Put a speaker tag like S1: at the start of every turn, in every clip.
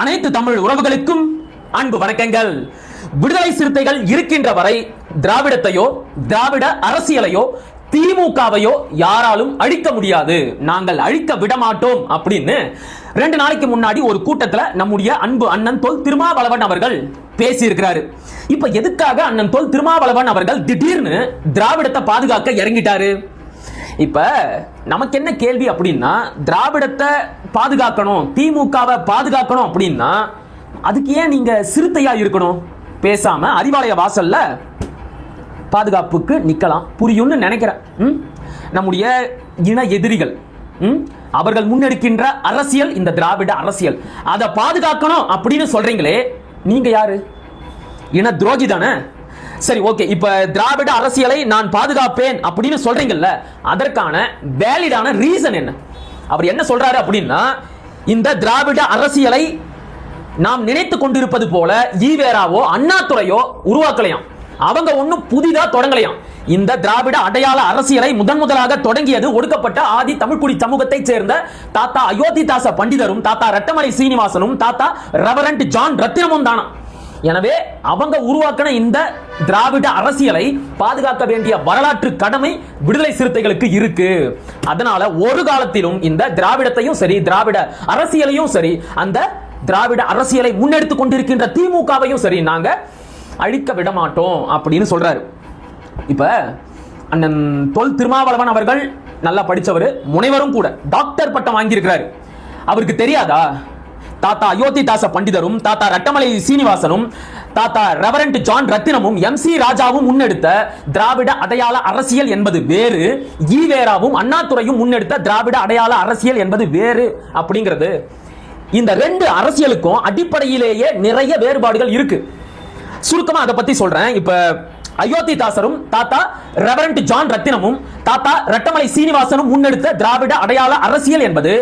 S1: அனைத்து தமிழ் உறவுகளுக்கும் அன்பு வணக்கங்கள். விடுதலை சிறுத்தைகள் இருக்கின்ற வரை திராவிடத்தையோ திராவிட அரசியலையோ திமுகவையோ யாராலும் அழிக்க முடியாது. நாங்கள் அழிக்க விடமாட்டோம் அப்படின்னு ரெண்டு நாளைக்கு முன்னாடி ஒரு கூட்டத்தில் நம்முடைய அன்பு அண்ணன் தொல் திருமாவளவன் அவர்கள் பேசியிருக்கிறாரு. இப்ப எதுக்காக அண்ணன் தொல் திருமாவளவன் அவர்கள் திடீர்னு திராவிடத்தை பாதுகாக்க இறங்கிட்டாரு? இப்போ நமக்கு என்ன கேள்வி அப்படின்னா திராவிடத்தை பாதுகாக்கணும் திமுகவை பாதுகாக்கணும் அப்படின்னா அதுக்கு ஏன் நீங்க சிறுத்தையா இருக்கணும்? பேசாம அறிவாலய வாசல்ல பாதுகாப்புக்கு நிக்கலாம். புரியும்னு நினைக்கிறேன். ம்? நம்முடைய இன எதிரிகள் ம்? அவர்கள் முன்னெடுக்கின்ற அரசியல் இந்த திராவிட அரசியல். அதை பாதுகாக்கணும் அப்படின்னு சொல்றீங்களே நீங்க யாரு? இன துரோகி தானே? சரி ஓகே இப்ப திராவிட அரசியலை நான் பாதுகாப்பேன் அப்படின்னு சொல்றீங்கல்ல அதற்கான வேலிடான ரீசன் என்ன? அவர் என்ன சொல்றாரு அப்படின்னா இந்த திராவிட அரசியலை நாம் நினைத்து கொண்டிருப்பது போல ஈவேராவோ அண்ணாத்துறையோ உருவாக்கலையாம். அவங்க ஒண்ணும் புதிதா தொடங்கலையாம். இந்த திராவிட அடையாள அரசியலை முதன் முதலாக தொடங்கியது ஒடுக்கப்பட்ட ஆதி தமிழ்குடி சமூகத்தைச் சேர்ந்த தாத்தா அயோத்திதாச பண்டிதரும் தாத்தா ரட்டமலை சீனிவாசனும் தாத்தா ரெவரண்ட் ஜான் ரத்தினமும் தானா எனவே அவங்க உருவாக்கின இந்த திராவிட அரசியலை பாதுகாக்க வேண்டிய வரலாற்று கடமை விடுதலை சிறுத்தைகளுக்கு இருக்கு. அதனால ஒரு காலத்திலும் இந்த திராவிடத்தையும் சரி திராவிட அரசியலையும் சரி அந்த திராவிட அரசியலை முன்னெடுத்துக் கொண்டிருக்கின்ற திமுகவையும் சரி நாங்க அழிக்க விட மாட்டோம் அப்படின்னு சொல்றாரு. இப்ப அண்ணன் தொல் திருமாவளவன் அவர்கள் நல்லா படித்தவர் முனைவரும் கூட டாக்டர் பட்டம் வாங்கியிருக்கிறாரு. அவருக்கு தெரியாதா? தாத்தா அயோத்திதாச பண்டிதரும் தாத்தா ரட்டமலை சீனிவாசனும் தாத்தா ரெவரண்ட் ஜான் ரத்தினமும் எம் சி ராஜாவும் முன்னெடுத்த திராவிட அடையாள அரசியல் என்பது வேறு ஈவேராவும் அண்ணாதுரையும் முன்னெடுத்த திராவிட அடையாள அரசியல் என்பது வேறு அப்படிங்கிறது. இந்த ரெண்டு அரசியலுக்கும் அடிப்படையிலேயே நிறைய வேறுபாடுகள் இருக்கு. சுருக்கமா அதை பத்தி சொல்றேன். இப்ப அயோத்திதாசரும் தாத்தா ரெவரண்ட் ஜான் ரத்தினமும் தாத்தா ரட்டமலை சீனிவாசனும் முன்னெடுத்த திராவிட அடையாள அரசியல் என்பது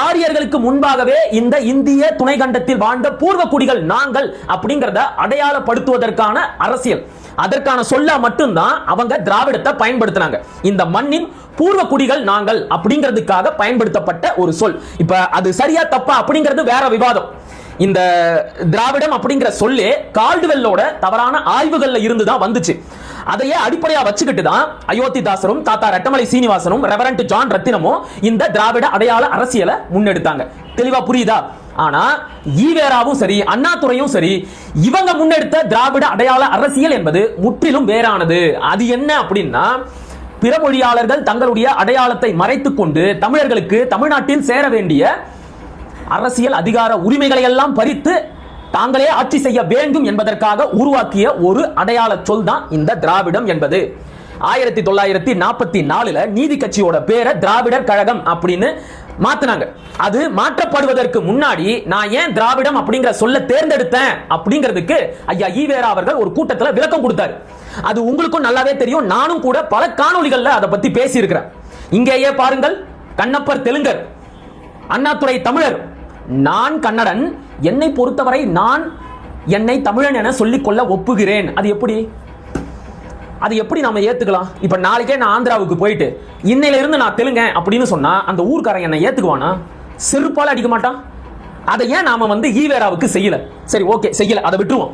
S1: ஆரியர்களுக்கு முன்பாகவே இந்த இந்திய துணை கண்டத்தில் வாழ்ந்த பூர்வ குடிகள் நாங்கள் அப்படிங்கறத அடையாளப்படுத்துவதற்கான அரசியல். அதற்கான சொல்ல மட்டும்தான் அவங்க திராவிடத்தை பயன்படுத்தினாங்க. இந்த மண்ணின் பூர்வ குடிகள் நாங்கள் அப்படிங்கிறதுக்காக பயன்படுத்தப்பட்ட ஒரு சொல். இப்ப அது சரியா தப்பா அப்படிங்கிறது வேற விவாதம். இந்த திராவிடம் அப்படிங்கிற சொல்லே கால்டுவெல்லோட தவறான ஆய்வுகள்ல இருந்து தான் வந்துச்சு. அதையே அடிப்படையா வச்சுக்கிட்டு தான் அயோத்திதாசரும் தாத்தா ரெட்டமலை சீனிவாசனும் ரெவரண்ட் ஜான் ரத்தினமும் இந்த திராவிட அடையாள அரசியலை முன்னெடுத்தாங்க. தெளிவா புரியுதா? ஆனா ஈவேராவும் சரி அண்ணாதுரையும் சரி இவங்க முன்னெடுத்த திராவிட அடையாள அரசியல் என்பது முற்றிலும் வேறானது. அது என்ன அப்படின்னா பிற மொழியாளர்கள் தங்களுடைய அடையாளத்தை மறைத்துக் கொண்டு தமிழர்களுக்கு தமிழ்நாட்டில் சேர வேண்டிய அரசியல் அதிகார உரிமைகளை எல்லாம் பறித்து தாங்களே ஆட்சி செய்ய வேண்டும் என்பதற்காக உருவாக்கிய ஒரு அடையாள சொல் தான் இந்த திராவிடம் என்பது. ஆயிரத்தி தொள்ளாயிரத்தி நாற்பத்தி நாலுல நீதி கட்சியோட பேரை திராவிடர் கழகம் அப்படின்னு மாத்தினாங்க. அது மாற்றப்படுவதற்கு முன்னாடி நான் ஏன் திராவிடம் அப்படிங்கிற சொல்ல தேர்ந்தெடுத்தேன் அப்படிங்கிறதுக்கு ஐயா ஈவேரா அவர்கள் ஒரு கூட்டத்தில் விளக்கம் கொடுத்தாரு. அது உங்களுக்கும் நல்லாவே தெரியும். நானும் கூட பல காணொளிகள்ல அதை பத்தி பேசியிருக்கிறேன். இங்கேயே பாருங்கள் கண்ணப்பர் தெலுங்கர் அண்ணாதுரை தமிழர் நான் கன்னடன் என்னை பொறுத்தவரை நான் என்னை தமிழன் என சொல்லிக்கொள்ள ஒப்புகிறேன். அது எப்படி? அது எப்படி நாம ஏத்துக்கலாம்? இப்ப நாளைக்கே நான் ஆந்திராவுக்கு போயிட்டு இன்னையில இருந்து நான் தெலுங்க அப்படின்னு சொன்னா அந்த ஊர்க்காரன் என்னை ஏத்துக்குவானா? செருப்பால அடிக்க மாட்டான். அதை ஏன் நாம வந்து ஈவேராவுக்கு செய்யல? சரி ஓகே செய்யல. அதை விட்டுருவோம்.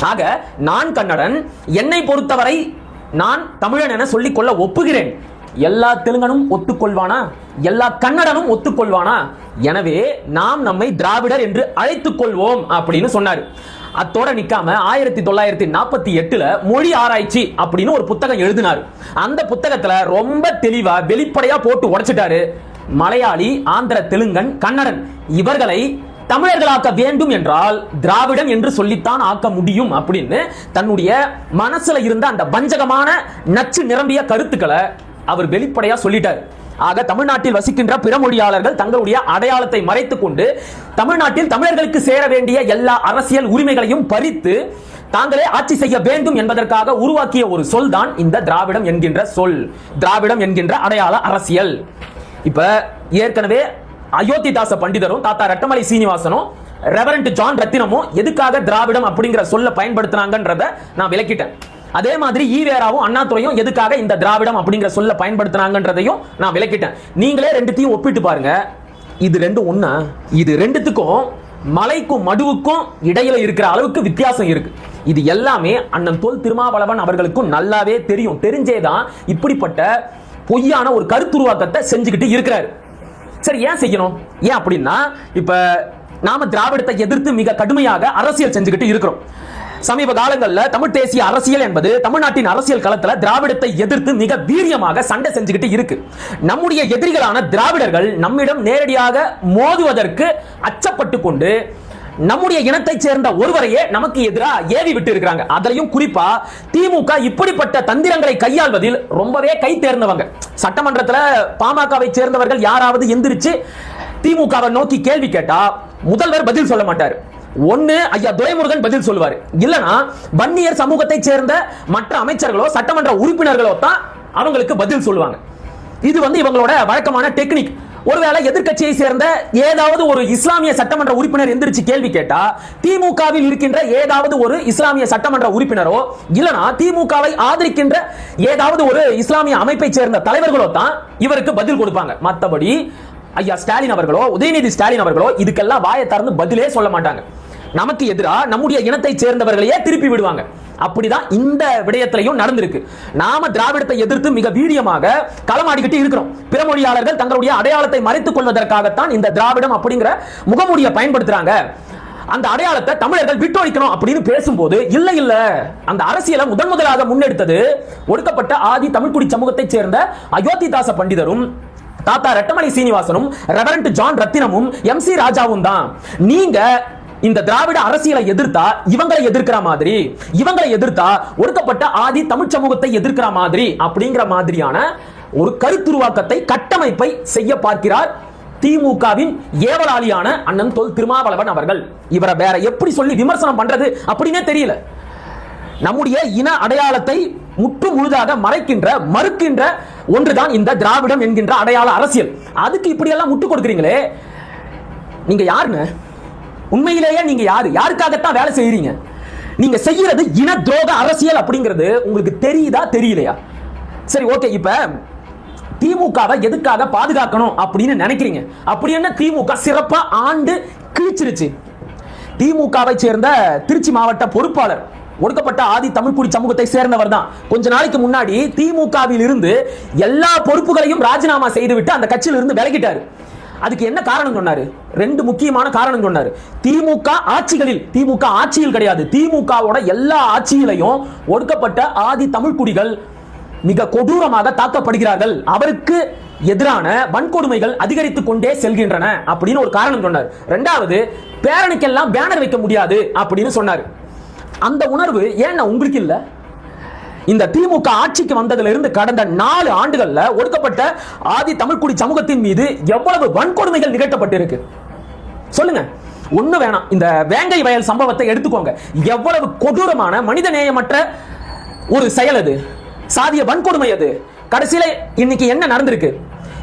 S1: ஆக நான் கன்னடன் என்னை பொறுத்தவரை நான் தமிழன் என சொல்லிக்கொள்ள ஒப்புகிறேன். எல்லா தெலுங்கனும் ஒத்துக்கொள்வானா? எல்லா கன்னடனும் ஒத்துக்கொள்வானா? எனவே நாம் நம்மை திராவிடர் என்று அழைத்துக் கொள்வோம் அப்படின்னு சொன்னார். அத்தோட நிக்காம ஆயிரத்தி தொள்ளாயிரத்தி நாற்பத்தி எட்டுல மொழி ஆராய்ச்சி அப்படின்னு ஒரு புத்தகம் எழுதினார். அந்த புத்தகத்துல ரொம்ப தெளிவா வெளிப்படையா போட்டு உடைச்சிட்டாரு. மலையாளி ஆந்திர தெலுங்கன் கன்னடன். இவர்களை தமிழர்களாக்க வேண்டும் என்றால் திராவிடம் என்று சொல்லித்தான் ஆக்க முடியும் அப்படின்னு தன்னுடைய மனசுல இருந்த அந்த பஞ்சகமான நச்சு நிரம்பிய கருத்துக்களை அவர் வெளிப்படையா சொல்லிட்டார். ஆக தமிழ்நாட்டில் வசிக்கின்ற பிற மொழியாளர்கள் தங்களுடைய அடையாளத்தை மறைத்துக் கொண்டு தமிழ்நாட்டில் தமிழர்களுக்கு சேர வேண்டிய எல்லா அரசியல் உரிமைகளையும் பறித்து தாங்களே ஆட்சி செய்ய வேண்டும் என்பதற்காக உருவாக்கிய ஒரு சொல் தான் இந்த திராவிடம் என்கின்ற சொல். திராவிடம் என்கின்ற அடையாள அரசியல். இப்ப ஏற்கனவே அயோத்திதாச பண்டிதரும் தாத்தா ரட்டமலை சீனிவாசனும் ரெவரண்ட் ஜான் ரத்தினமும் எதுக்காக திராவிடம் அப்படிங்கிற சொல்ல பயன்படுத்தினாங்கன்றத நான் விளக்கிட்டேன். அதே மாதிரி ஈவேராவும் அண்ணாதுறையும் எதுக்காக இந்த திராவிடம் அப்படிங்கிற சொல்ல பயன்படுத்தினாங்கன்றதையும் நான் விளக்கிட்டேன். நீங்களே ரெண்டுத்தையும் ஒப்பிட்டு பாருங்க. இது ரெண்டும் ஒண்ணா? இது ரெண்டுத்துக்கும் மலைக்கும் மடுவுக்கும் இடையில இருக்கிற அளவுக்கு வித்தியாசம் இருக்கு. இது எல்லாமே அண்ணன் தொல் திருமாவளவன் அவர்களுக்கும் நல்லாவே தெரியும். தெரிஞ்சேதான் இப்படிப்பட்ட பொய்யான ஒரு கருத்துருவாக்கத்தை செஞ்சுக்கிட்டு இருக்கிறாரு. சரி ஏன் செய்யணும்? ஏன் அப்படின்னா இப்ப நாம திராவிடத்தை எதிர்த்து மிக கடுமையாக அரசியல் செஞ்சுக்கிட்டு இருக்கிறோம். சமீப காலங்களில் தமிழ் தேசிய அரசியல் என்பது தமிழ்நாட்டின் அரசியல் களத்துல திராவிடத்தை எதிர்த்து மிக வீரியமாக சண்டை செஞ்சுக்கிட்டு இருக்கு. நம்முடைய எதிரிகளான திராவிடர்கள் நம்மிடம் நேரடியாக மோதுவதற்கு அச்சப்பட்டு கொண்டு நம்முடைய இனத்தைச் சேர்ந்த ஒருவரையே நமக்கு எதிராக ஏவி விட்டு இருக்கிறாங்க. அதுலயும் குறிப்பா திமுக இப்படிப்பட்ட தந்திரங்களை கையாள்வதில் ரொம்பவே கை தேர்ந்தவங்க. சட்டமன்றத்துல பாமகவை சேர்ந்தவர்கள் யாராவது எந்திரிச்சு திமுகவை நோக்கி கேள்வி கேட்டா முதல்வர் பதில் சொல்ல மாட்டார். ஒன்னு ஐயா துரைமுருகன் பதில் சொல்லுவார். இல்லனா வன்னியர் சமூகத்தை சேர்ந்த மற்ற அமைச்சர்களோ சட்டமன்ற உறுப்பினர்களோ தான் அவங்களுக்கு பதில் சொல்லுவாங்க. இது வந்து இவங்களோட வழக்கமான டெக்னிக் ஒருவேளை எதிர்க்கட்சியை சேர்ந்த ஏதாவது ஒரு இஸ்லாமிய சட்டமன்ற உறுப்பினர் எந்திரிச்சு கேள்வி கேட்டா திமுகவில் இருக்கின்ற ஏதாவது ஒரு இஸ்லாமிய சட்டமன்ற உறுப்பினரோ இல்லனா திமுகவை ஆதரிக்கின்ற ஏதாவது ஒரு இஸ்லாமிய அமைப்பை சேர்ந்த தலைவர்களோ தான் இவருக்கு பதில் கொடுப்பாங்க. மற்றபடி ஐயா ஸ்டாலின் அவர்களோ உதயநிதி ஸ்டாலின் அவர்களோ இதுக்கெல்லாம் வாயை திறந்து பதிலே சொல்ல மாட்டாங்க. நமக்கு எதிரா நம்முடைய இனத்தை சேர்ந்தவர்களையே திருப்பி விடுவாங்க. அப்படிதான் இந்த விடயத்திலையும் நடந்திருக்கு. நாம திராவிடத்தை எதிர்த்து மிக வீரியமாக களமாடிக்கிட்டு இருக்கிறோம். பிற மொழியாளர்கள் தங்களுடைய அடையாளத்தை மறைத்துக் கொள்வதற்காகத்தான் இந்த திராவிடம் அப்படிங்கிற முகமூடியை பயன்படுத்துறாங்க. அந்த அடையாளத்தை தமிழர்கள் விட்டொழிக்கணும் அப்படின்னு பேசும்போது இல்ல இல்ல அந்த அரசியலை முதன் முதலாக முன்னெடுத்தது ஒடுக்கப்பட்ட ஆதி தமிழ்குடி சமூகத்தைச் சேர்ந்த அயோத்திதாச பண்டிதரும் தாத்தா ரெட்டமணி சீனிவாசனும் ரெவரண்ட் ஜான் ரத்தினமும் எம் சி ராஜாவும் தான். நீங்க இந்த திராவிட அரசியலை எதிர்த்தா இவங்களை எதிர்க்கிற மாதிரி இவங்களை எதிர்த்தா ஒடுக்கப்பட்ட ஆதி தமிழ் சமூகத்தை எதிர்க்கிற மாதிரி அப்படிங்கிற மாதிரியான ஒரு கருத்துருவாக்கத்தை கட்டமைப்பை செய்ய பார்க்கிறார் திமுகவின் ஏவலாளியான அண்ணன் தொல் திருமாவளவன் அவர்கள். இவரை வேற எப்படி சொல்லி விமர்சனம் பண்றது அப்படின்னே தெரியல. நம்முடைய இன அடையாளத்தை முற்று முழுதாக மறைக்கின்ற மறுக்கின்ற ஒன்றுதான் இந்த திராவிடம் என்கின்ற அடையாள அரசியல். அதுக்கு இப்படியெல்லாம் முட்டு கொடுக்குறீங்களே. நீங்க யாருன்னு உண்மையிலேயே நீங்க யாரு? யாருக்காகத்தான் வேலை செய்யறீங்க நீங்க செய்யறது இன துரோக அரசியல் அப்படிங்கிறது உங்களுக்கு தெரியுதா தெரியலையா? சரி ஓகே இப்ப திமுகவை எதுக்காக பாதுகாக்கணும் அப்படின்னு நினைக்கிறீங்க? அப்படி என்ன திமுக சிறப்பா ஆண்டு கிழிச்சிருச்சு. திமுகவை சேர்ந்த திருச்சி மாவட்ட பொறுப்பாளர் ஒடுக்கப்பட்ட ஆதி தமிழ்குடி சமூகத்தை சேர்ந்தவர் தான். கொஞ்ச நாளைக்கு முன்னாடி திமுகவில் இருந்து எல்லா பொறுப்புகளையும் ராஜினாமா செய்துவிட்டு அந்த கட்சியிலிருந்து விலகிட்டாரு. அதுக்கு என்ன காரணம் சொன்னாரு? ரெண்டு முக்கியமான காரணம் சொன்னாரு. திமுக ஆட்சிகளில் திமுக ஆட்சியில் கிடையாது. திமுகவோட எல்லா ஆட்சியிலையும் ஒடுக்கப்பட்ட ஆதி தமிழ்குடிகள் மிக கொடூரமாக தாக்கப்படுகிறார்கள். அவருக்கு எதிரான வன்கொடுமைகள் அதிகரித்துக் கொண்டே செல்கின்றன அப்படின்னு ஒரு காரணம் சொன்னார். ரெண்டாவது பேரணிக்கெல்லாம் பேனர் வைக்க முடியாது அப்படின்னு சொன்னார். அந்த உணர்வு ஏன்னா உங்களுக்கு இல்லை? இந்த திமுக ஆட்சிக்கு வந்ததுல இருந்து கடந்த நாலு ஆண்டுகள்ல ஒடுக்கப்பட்ட ஆதி தமிழ்குடி சமூகத்தின் மீது எவ்வளவு வன்கொடுமைகள் நிகழ்த்தப்பட்டிருக்கு? சொல்லுங்க. ஒண்ணு வேணாம். இந்த வேங்கை வயல் சம்பவத்தை எடுத்துக்கோங்க. எவ்வளவு கொடூரமான மனித நேயமற்ற ஒரு செயல் அது. சாதிய வன்கொடுமை அது. கடைசியில இன்னைக்கு என்ன நடந்திருக்கு?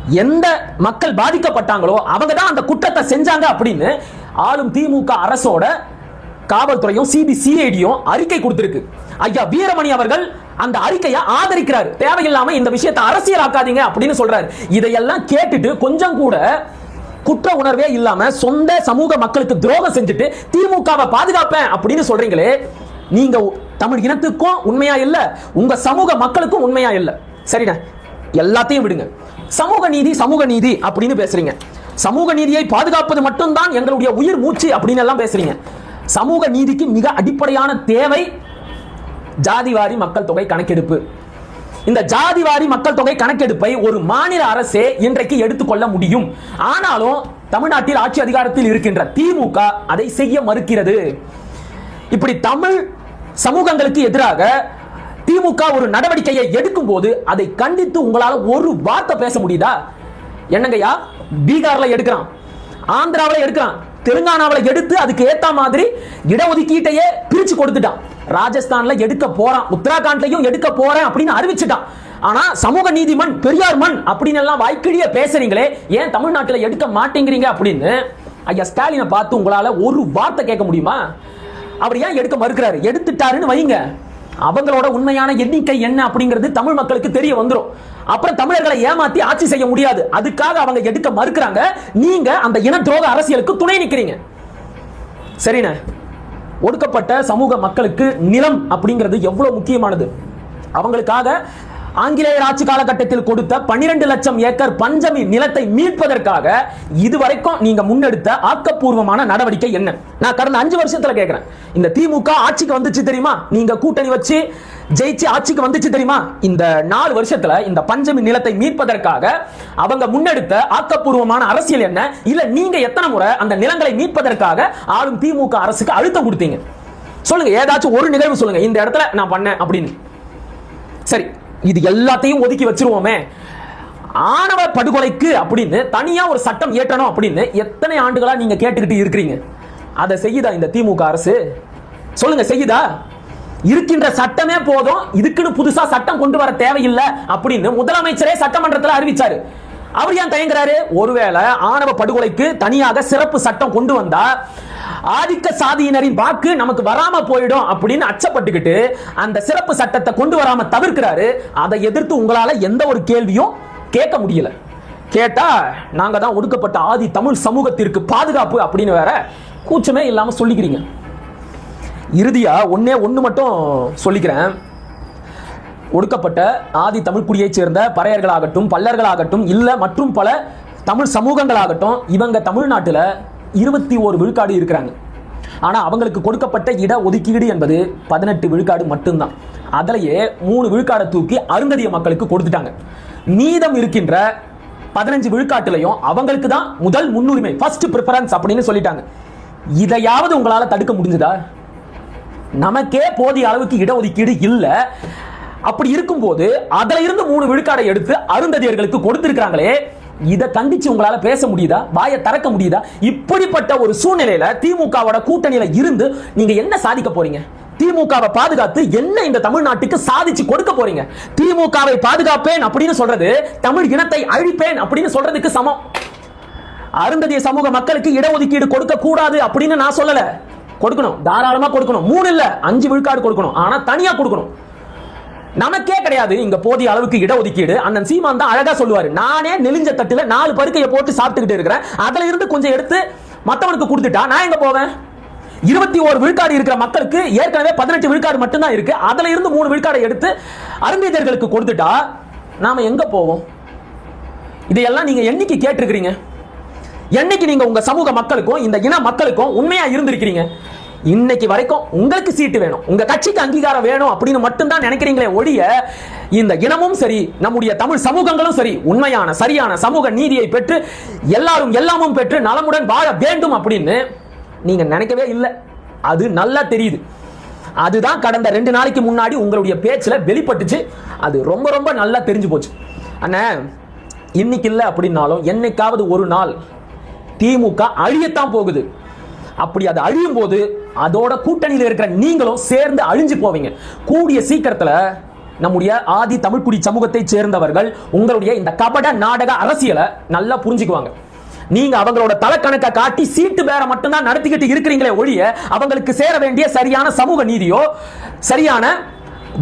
S1: எந்த மக்கள் பாதிக்கப்பட்டாங்களோ அவங்க தான் அந்த குற்றத்தை செஞ்சாங்க அப்படின்னு ஆளும் திமுக அரசோட காவல்துறையும் சிபிசிஐடியும் அறிக்கை கொடுத்திருக்கு. ஐயா வீரமணி அவர்கள் அந்த அறிக்கையை ஆதரிக்கிறார். தேவையில்லாம இந்த விஷயத்தை அரசியலாக்காதீங்க அப்படின்னு சொல்றாரு. இதையெல்லாம் கேட்டுட்டு கொஞ்சம் கூட குற்ற உணர்வே இல்லாம சொந்த சமூக மக்களுக்கு துரோகம் செஞ்சுட்டு திமுகவை பாதுகாப்பேன் அப்படின்னு சொல்றீங்களே நீங்க தமிழ் இனத்துக்கும் உண்மையா இல்ல உங்க சமூக மக்களுக்கும் உண்மையா இல்ல. சரிடா எல்லாத்தையும் விடுங்க. சமூக நீதி சமூக நீதி அப்படின்னு பேசுறீங்க. சமூக நீதியை பாதுகாப்பது மட்டும்தான் எங்களுடைய உயிர் மூச்சு அப்படின்னு எல்லாம் பேசுறீங்க. சமூக நீதிக்கு மிக அடிப்படையான தேவை ஜாதிவாரி மக்கள் தொகை கணக்கெடுப்பு. இந்த ஜாதிவாரி மக்கள் தொகை கணக்கெடுப்பை ஒரு மாநில அரசே இன்றைக்கு எடுத்துக்கொள்ள முடியும். ஆனாலும் தமிழ்நாட்டில் ஆட்சி அதிகாரத்தில் இருக்கின்ற திமுக அதை செய்ய மறுக்கிறது. இப்படி தமிழ் சமூகங்களுக்கு எதிராக திமுக ஒரு நடவடிக்கையை எடுக்கும் போது அதை கண்டித்து உங்களால் ஒரு வார்த்தை பேச முடியுதா? என்னங்கய்யா? பீகார்ல எடுக்கிறான். ஆந்திராவில் எடுக்கிறான். தெலுங்கானாவில் எடுத்து அதுக்கு ஏத்த மாதிரி இடஒதுக்கீட்டையே பிரிச்சு கொடுத்துட்டான். ராஜஸ்தான்ல எடுக்க போறான். உத்தராகண்ட்லயும் எடுக்க போறேன் அப்படின்னு அறிவிச்சுட்டான். ஆனா சமூக நீதிமன் பெரியார் மண் அப்படின்னு எல்லாம் வாய்க்கிழிய பேசுறீங்களே ஏன் தமிழ்நாட்டில் எடுக்க மாட்டேங்கிறீங்க அப்படின்னு? ஐயா ஸ்டாலினை பார்த்து உங்களால ஒரு வார்த்தை கேட்க முடியுமா? அவர் ஏன் எடுக்க மறுக்கிறாரு? எடுத்துட்டாருன்னு வைங்க. அவங்களோட உண்மையான எண்ணிக்கை என்ன அப்படிங்கிறது தமிழ் மக்களுக்கு தெரிய வந்துடும் அப்புறம் தமிழர்களை ஏமாத்தி ஆட்சி செய்ய முடியாது. அதுக்காக அவங்க எடுக்க மறுக்கிறாங்க. நீங்க அந்த இன துரோக அரசியலுக்கு துணை நிற்கிறீங்க சரிண்ணே? ஒடுக்கப்பட்ட சமூக மக்களுக்கு நிலம் அப்படிங்கிறது எவ்வளவு முக்கியமானது? அவங்களுக்காக ஆங்கிலேயர் ஆட்சி காலகட்டத்தில் கொடுத்த 12 லட்சம் ஏக்கர் பஞ்சமி நிலத்தை மீட்பதற்காக இதுவரைக்கும் நீங்க முன்னெடுத்த ஆக்கப்பூர்வமான நடவடிக்கை என்ன? நான் கடந்த அஞ்சு வருஷத்துல கேட்கிறேன் இந்த திமுக ஆட்சிக்கு வந்துச்சு தெரியுமா? நீங்க கூட்டணி வச்சு ஜெயிச்சு ஆட்சிக்கு வந்துச்சு தெரியுமா? இந்த நாலு வருஷத்துல இந்த பஞ்சமி நிலத்தை மீட்பதற்காக அவங்க முன்னெடுத்த ஆக்கப்பூர்வமான அரசியல் என்ன? இல்ல நீங்க எத்தனை முறை அந்த நிலங்களை மீட்பதற்காக ஆளும் திமுக அரசுக்கு அழுத்தம் கொடுத்தீங்க? சொல்லுங்க ஏதாச்சும் ஒரு நிகழ்வு சொல்லுங்க. இந்த இடத்துல நான் பண்ணேன் அப்படின்னு. சரி இது எல்லாத்தையும் ஒதுக்கி வச்சிருவோமே. ஆணவ படுகொலைக்கு அப்படின்னு தனியா ஒரு சட்டம் இயற்றணும் அப்படின்னு எத்தனை ஆண்டுகளா நீங்க கேட்டுக்கிட்டு இருக்கிறீங்க? அதை செய்யுதா இந்த திமுக அரசு? சொல்லுங்க செய்யுதா? இருக்கின்ற சட்டமே போதும். இதுக்குன்னு புதுசா சட்டம் கொண்டு வர தேவையில்லை அப்படின்னு முதலமைச்சரே சட்டமன்றத்தில் அறிவிச்சாரு. அவர் ஏன் தயங்குறாரு? ஒருவேளை ஆணவ படுகொலைக்கு தனியாக சிறப்பு சட்டம் கொண்டு வந்தா ஆதிக்க சாதியினரின் வாக்கு நமக்கு வராம போயிடும் அப்படின்னு அச்சப்பட்டுக்கிட்டு அந்த சிறப்பு சட்டத்தை கொண்டு வராம தவிர்க்கிறாரு. அதை எதிர்த்து உங்களால எந்த ஒரு கேள்வியும் கேட்க முடியல. கேட்டா நாங்க தான் ஒடுக்கப்பட்ட ஆதி தமிழ் சமூகத்திற்கு பாதுகாப்பு அப்படின்னு வேற கூச்சமே இல்லாம சொல்லிக்கிறீங்க. இறுதியாக ஒன்றே ஒன்று மட்டும் சொல்லிக்கிறேன். ஒடுக்கப்பட்ட ஆதி தமிழ் குடியைச் சேர்ந்த பறையர்களாகட்டும் பல்லர்களாகட்டும் இல்லை மற்றும் பல தமிழ் சமூகங்களாகட்டும் இவங்க தமிழ்நாட்டில் இருபத்தி ஓரு விழுக்காடு இருக்கிறாங்க. ஆனால் அவங்களுக்கு கொடுக்கப்பட்ட இட ஒதுக்கீடு என்பது பதினெட்டு விழுக்காடு மட்டும்தான். அதிலேயே மூணு விழுக்காடை தூக்கி அருந்ததிய மக்களுக்கு கொடுத்துட்டாங்க. மீதம் இருக்கின்ற பதினஞ்சு விழுக்காட்டுலையும் அவங்களுக்கு தான் முதல் முன்னுரிமை ஃபர்ஸ்ட் ப்ரிஃபரன்ஸ் அப்படின்னு சொல்லிட்டாங்க. இதையாவது உங்களால் தடுக்க முடிஞ்சதா? நமக்கே போதிய அளவுக்கு இடஒதுக்கீடு இல்லை. அப்படி இருக்கும்போது அதுல இருந்து மூணு விழுக்காடை எடுத்து அருந்ததியர்களுக்கு கொடுத்திருக்காங்களே இதை கண்டிச்சு உங்களால பேச முடியுதா? வாயை திறக்க முடியுதா? இப்படிப்பட்ட ஒரு சூழ்நிலையில திமுகவோட கூட்டணியில இருந்து நீங்க என்ன சாதிக்க போறீங்க? திமுகவை பாதுகாத்து என்ன இந்த தமிழ்நாட்டுக்கு சாதிச்சு கொடுக்க போறீங்க? திமுகவை பாதுகாப்பேன் அப்படின்னு சொல்றது தமிழ் இனத்தை அழிப்பேன் அப்படின்னு சொல்றதுக்கு சமம். அருந்ததிய சமூக மக்களுக்கு இடஒதுக்கீடு கொடுக்க கூடாது அப்படின்னு நான் சொல்லல. கொடுக்கணும். தாராளமா கொடுக்கணும். மூணு இல்ல அஞ்சு விழுக்காடு கொடுக்கணும். ஆனா தனியா கொடுக்கணும். நமக்கே கிடையாது. இங்க போதிய அளவுக்கு இடஒதுக்கீடு. அண்ணன் சீமான் தான் அழகா சொல்லுவாரு. நானே நெலிஞ்ச தட்டுல நாலு பருக்கையை போட்டு சாப்பிட்டுக்கிட்டு இருக்கிறேன். அதுல இருந்து கொஞ்சம் எடுத்து மத்தவனுக்கு கொடுத்துட்டா நான் எங்க போவேன்? இருபத்தி ஓரு விழுக்காடு இருக்கிற மக்களுக்கு ஏற்கனவே பதினெட்டு விழுக்காடு மட்டும்தான் இருக்கு. அதுல இருந்து மூணு விழுக்காடை எடுத்து அருந்ததியர்களுக்கு கொடுத்துட்டா நாம எங்க போவோம்? இதையெல்லாம் நீங்க என்னைக்கு கேட்டிருக்கிறீங்க? என்னைக்கு நீங்க உங்க சமூக மக்களுக்கும் இந்த இன மக்களுக்கும் உண்மையா இருந்திருக்கிறீங்க? இன்னைக்கு வரைக்கும் உங்களுக்கு சீட்டு வேணும். உங்க கட்சிக்கு அங்கீகாரம் வேணும் அப்படின்னு மட்டும்தான் நினைக்கிறீங்களே ஒழிய இந்த இனமும் சரி நம்முடைய தமிழ் சமூகங்களும் சரி உண்மையான சரியான சமூக நீதியை பெற்று எல்லாரும் எல்லாமும் பெற்று நலமுடன் வாழ வேண்டும் அப்படின்னு நீங்க நினைக்கவே இல்லை. அது நல்லா தெரியுது. அதுதான் கடந்த ரெண்டு நாளைக்கு முன்னாடி உங்களுடைய பேச்சில் வெளிப்பட்டுச்சு. அது ரொம்ப ரொம்ப நல்லா தெரிஞ்சு போச்சு. அண்ணே இன்னைக்கு இல்லை அப்படின்னாலும் என்னைக்காவது ஒரு நாள் திமுக அழியத்தான் போகுது. அப்படி அது அழியும் போது அதோட கூட்டணியில் இருக்கிற நீங்களும் சேர்ந்து அழிஞ்சு போவீங்க. கூடிய சீக்கிரத்தில் நம்முடைய ஆதி தமிழ்குடி சமூகத்தை சேர்ந்தவர்கள் உங்களுடைய இந்த கபட நாடக அரசியலை நல்லா புரிஞ்சுக்குவாங்க. நீங்க அவங்களோட தலைக்கணக்கை காட்டி சீட்டு பேர மட்டும்தான் நடத்திக்கிட்டு இருக்கிறீங்களே ஒழிய அவங்களுக்கு சேர வேண்டிய சரியான சமூக நீதியோ சரியான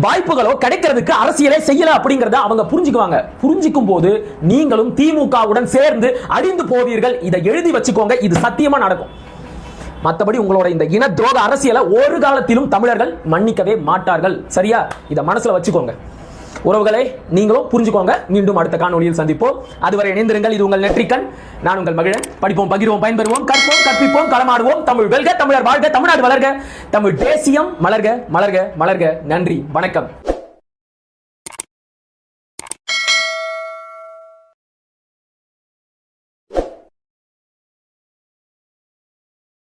S1: வாய்ப்புகளோ கிடைக்கிறதுக்கு அரசியலே செய்யல அப்படிங்கறத அவங்க புரிஞ்சுக்குவாங்க. புரிஞ்சுக்கும் போது நீங்களும் திமுகவுடன் சேர்ந்து அழிந்து போவீர்கள். இதை எழுதி வச்சுக்கோங்க. இது சத்தியமா நடக்கும். மற்றபடி உங்களோட இந்த இன துரோக அரசியலை ஒரு காலத்திலும் தமிழர்கள் மன்னிக்கவே மாட்டார்கள். சரியா? இதை மனசுல வச்சுக்கோங்க. உறவுகளே நீங்களும் புரிஞ்சுக்கோங்க. மீண்டும் அடுத்த காணொளியில் சந்திப்போம். அதுவரை இணைந்திருங்கள். இது உங்கள் நெற்றிக்கண். நான் உங்கள் மகிழன். படிப்போம் பகிர்வோம் பயன்பெறுவோம் கற்போம் கற்பிப்போம் களமாடுவோம். தமிழ் வெல்க தமிழர் வாழ்க தமிழ்நாடு வளர்க. தமிழ் தேசியம் மலர்க மலர்க மலர்க. நன்றி. வணக்கம்.